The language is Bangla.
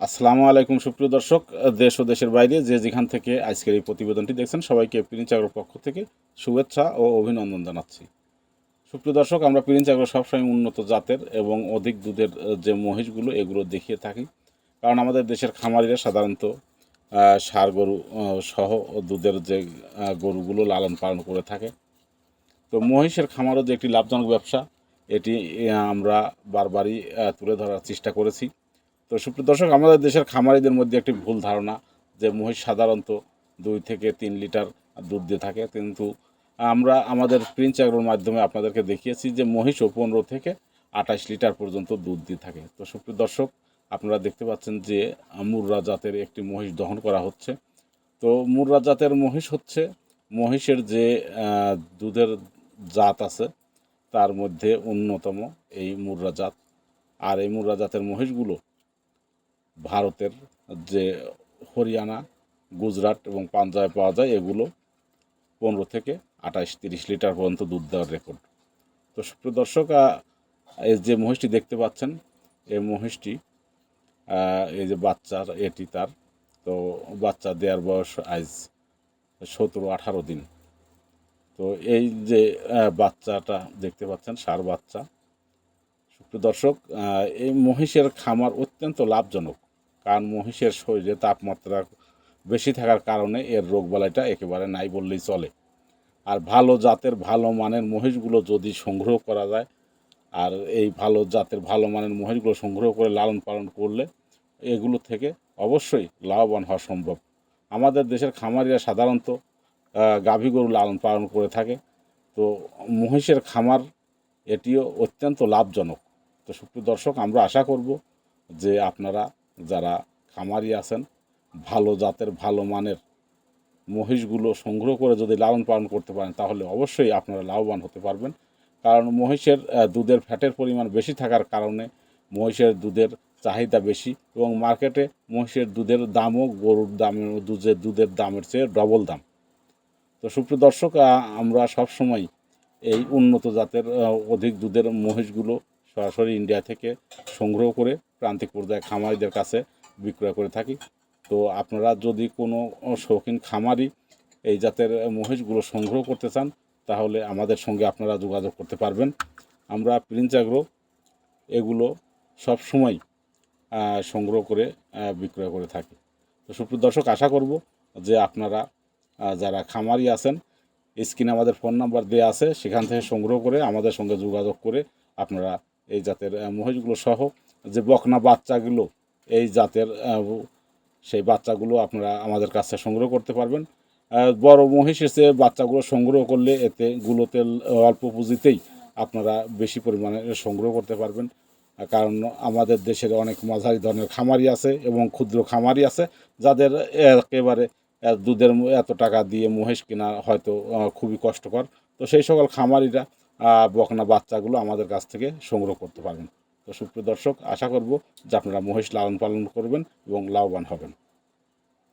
আসসালামু আলাইকুম, সুপ্রিয় দর্শক। দেশ ও দেশের বাইরে যে যেখান থেকে আজকের এই প্রতিবেদনটি দেখছেন, সবাইকে প্রিন্স আগ্রোর পক্ষ থেকে শুভেচ্ছা ও অভিনন্দন জানাচ্ছি। সুপ্রিয় দর্শক, আমরা প্রিন্স আগ্রো সবসময় উন্নত জাতের এবং অধিক দুধের যে মহিষগুলো, এগুলো দেখিয়ে থাকি। কারণ আমাদের দেশের খামারিরা সাধারণত ষাঁড় গরু সহ দুধের যে গরুগুলো লালন পালন করে থাকে। তো মহিষের খামারও যে একটি লাভজনক ব্যবসা, এটি আমরা বারবারই তুলে ধরার চেষ্টা করেছি। তো সুপ্রিয় দর্শক, আমাদের দেশের খামারিদের মধ্যে একটি ভুল ধারণা যে মহিষ সাধারণত দুই থেকে তিন লিটার দুধ দিয়ে থাকে। কিন্তু আমরা আমাদের প্রিন্স অ্যাগ্রোর মাধ্যমে আপনাদেরকে দেখিয়েছি যে মহিষও পনেরো থেকে আঠাশ লিটার পর্যন্ত দুধ দিয়ে থাকে। তো সুপ্রিয় দর্শক, আপনারা দেখতে পাচ্ছেন যে মুররা জাতের একটি মহিষ দহন করা হচ্ছে। তো মুররা জাতের মহিষ হচ্ছে মহিষের যে দুধের জাত আছে, তার মধ্যে অন্যতম এই মুররা জাত। আর এই মুররা জাতের মহিষগুলো ভারতের যে হরিয়ানা, গুজরাট এবং পাঞ্জাবে পাওয়া যায়, এগুলো পনেরো থেকে আঠাশ, তিরিশ লিটার পর্যন্ত দুধ দেওয়ার রেকর্ড তো দর্শক এই যে মহিষটি দেখতে পাচ্ছেন, এই মহিষটি এই যে বাচ্চার, এটি তার। তো বাচ্চা দেওয়ার বয়স আজ সতেরো, আঠারো দিন। তো এই যে বাচ্চাটা দেখতে পাচ্ছেন, সার বাচ্চা। সুপ্রিয় দর্শক এই মহিষের খামার অত্যন্ত লাভজনক। কারণ মহিষের শরীরে তাপমাত্রা বেশি থাকার কারণে এর রোগবালাইটা একেবারে নাই বললেই চলে। আর ভালো জাতের ভালো মানের মহিষগুলো যদি সংগ্রহ করা যায়, আর এই ভালো জাতের ভালো মানের মহিষগুলো সংগ্রহ করে লালন পালন করলে এগুলো থেকে অবশ্যই লাভবান হওয়া সম্ভব। আমাদের দেশের খামারিরা সাধারণত গাভী গরু লালন পালন করে থাকে। তো মহিষের খামার এটিও অত্যন্ত লাভজনক। তো সুপ্রিয় দর্শক, আমরা আশা করব যে আপনারা যারা খামারি আছেন, ভালো জাতের, ভালো মানের মহিষগুলো সংগ্রহ করে যদি লালন পালন করতে পারেন, তাহলে অবশ্যই আপনারা লাভবান হতে পারবেন। কারণ মহিষের দুধের ফ্যাটের পরিমাণ বেশি থাকার কারণে মহিষের দুধের চাহিদা বেশি এবং মার্কেটে মহিষের দুধের দামও, গরুর দামের, দুধের দুধের দামের চেয়ে ডবল দাম। তো সুপ্রিয় দর্শক আমরা সবসময় এই উন্নত জাতের অধিক দুধের মহিষগুলো সরাসরি ইন্ডিয়া থেকে সংগ্রহ করে প্রান্তিক পর্যায়ে খামারিদের কাছে বিক্রয় করে থাকি। তো আপনারা যদি কোনো শৌখিন খামারি এই জাতের মহিষগুলো সংগ্রহ করতে চান, তাহলে আমাদের সঙ্গে আপনারা যোগাযোগ করতে পারবেন। আমরা প্রিন্স অ্যাগ্রো এগুলো সব সময় সংগ্রহ করে বিক্রয় করে থাকি। তো সুপ্রিয় দর্শক, আশা করব যে আপনারা যারা খামারি আছেন, স্ক্রিনে আমাদের ফোন নাম্বার দেওয়া আছে, সেখান থেকে সংগ্রহ করে আমাদের সঙ্গে যোগাযোগ করে আপনারা এই জাতের মহিষগুলো সহ যে বকনা বাচ্চাগুলো, এই জাতের সেই বাচ্চাগুলো আপনারা আমাদের কাছ সংগ্রহ করতে পারবেন। বড় মহিষ এসে বাচ্চাগুলো সংগ্রহ করলে এতে গুলোতে অল্প পুঁজিতেই আপনারা বেশি পরিমাণে সংগ্রহ করতে পারবেন। কারণ আমাদের দেশের অনেক মাঝারি ধরনের খামারি আছে এবং ক্ষুদ্র খামারি আছে, যাদের একেবারে দুধের এত টাকা দিয়ে মহিষ কেনা হয়তো খুবই কষ্টকর। তো সেই সকল খামারিরা বকনা বাচ্চাগুলো আমাদের কাছ থেকে সংগ্রহ করতে পারবেন। তো সুপ্রিয় দর্শক আশা করব যে আপনারা মহিষ লালন পালন করবেন এবং লাভবান হবেন।